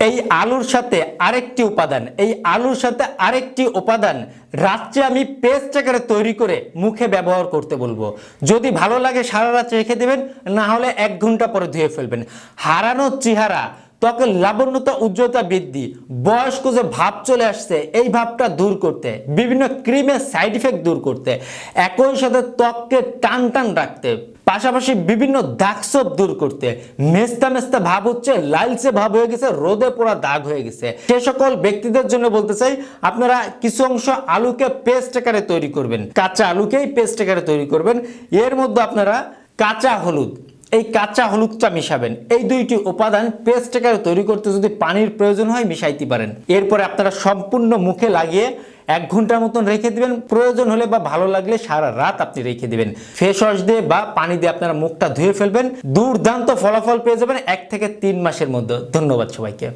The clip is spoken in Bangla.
এই আলুর সাথে আরেকটি উপাদান, এই আলুর সাথে আরেকটি উপাদান রাত্রে আমি পেস্ট আকারে তৈরি করে মুখে ব্যবহার করতে বলব। যদি ভালো লাগে সারা রাত রেখে দেবেন, না হলে এক ঘণ্টা পরে ধুয়ে ফেলবেন। হারানো চেহারা ত্বকের লাবণ্যতা, উজ্জ্বলতা বৃদ্ধি, বয়স্ক যে ভাব চলে আসছে, এই ভাবটা দূর করতে, বিভিন্ন ক্রিমের সাইড ইফেক্ট দূর করতে, একই সাথে ত্বককে টান টান রাখতে, পাশাপাশি বিভিন্ন দাগসব দূর করতে, মেস্তা মেস্তা ভাব হচ্ছে, লালচে ভাব হয়ে গেছে, রোদে পোড়া দাগ হয়ে গেছে। সে সকল ব্যক্তিদের জন্য বলতে চাই, আপনারা কিছু অংশ আলুকে পেস্ট আকারে তৈরি করবেন, কাঁচা আলুকেই পেস্ট আকারে তৈরি করবেন, এর মধ্যে আপনারা কাঁচা হলুদ এই কাঁচা হলুদটা মিশাবেন। এই দুইটি উপাদান পেস্ট আকারে তৈরি করতে যদি পানির প্রয়োজন হয়, মিশাইতে পারেন। এরপরে আপনারা সম্পূর্ণ মুখে লাগিয়ে এক ঘণ্টার মতন রেখে দিবেন। প্রয়োজন হলে বা ভালো লাগলে সারা রাত আপনি রেখে দিবেন। ফেস ওয়াশ দিয়ে বা পানি দিয়ে আপনারা মুখটা ধুয়ে ফেলবেন। দুর্দান্ত ফলাফল পেয়ে যাবেন এক থেকে তিন মাসের মধ্যে। ধন্যবাদ সবাইকে।